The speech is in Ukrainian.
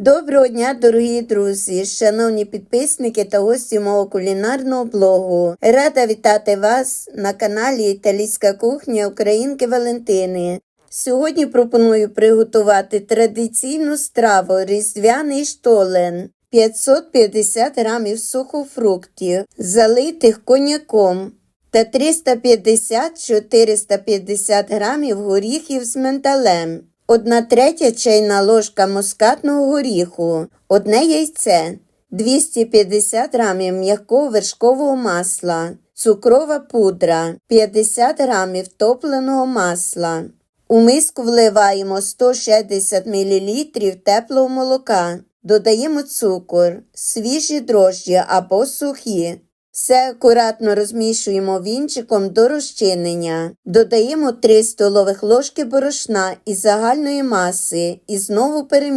Доброго дня, дорогі друзі, шановні підписники та гості мого кулінарного блогу. Рада вітати вас на каналі Італійська кухня Українки Валентини. Сьогодні пропоную приготувати традиційну страву різдвяний штолен 550 грамів сухофруктів, залитих коньяком та 350-450 грамів горіхів з менталем. Одна третя чайна ложка мускатного горіху, одне яйце, 250 грамів м'якого вершкового масла, цукрова пудра, 50 грамів топленого масла. У миску вливаємо 160 мл теплого молока, додаємо цукор, свіжі дрожжі або сухі. Все акуратно розмішуємо вінчиком до розчинення. Додаємо 3 столових ложки борошна із загальної маси і знову перемішуємо.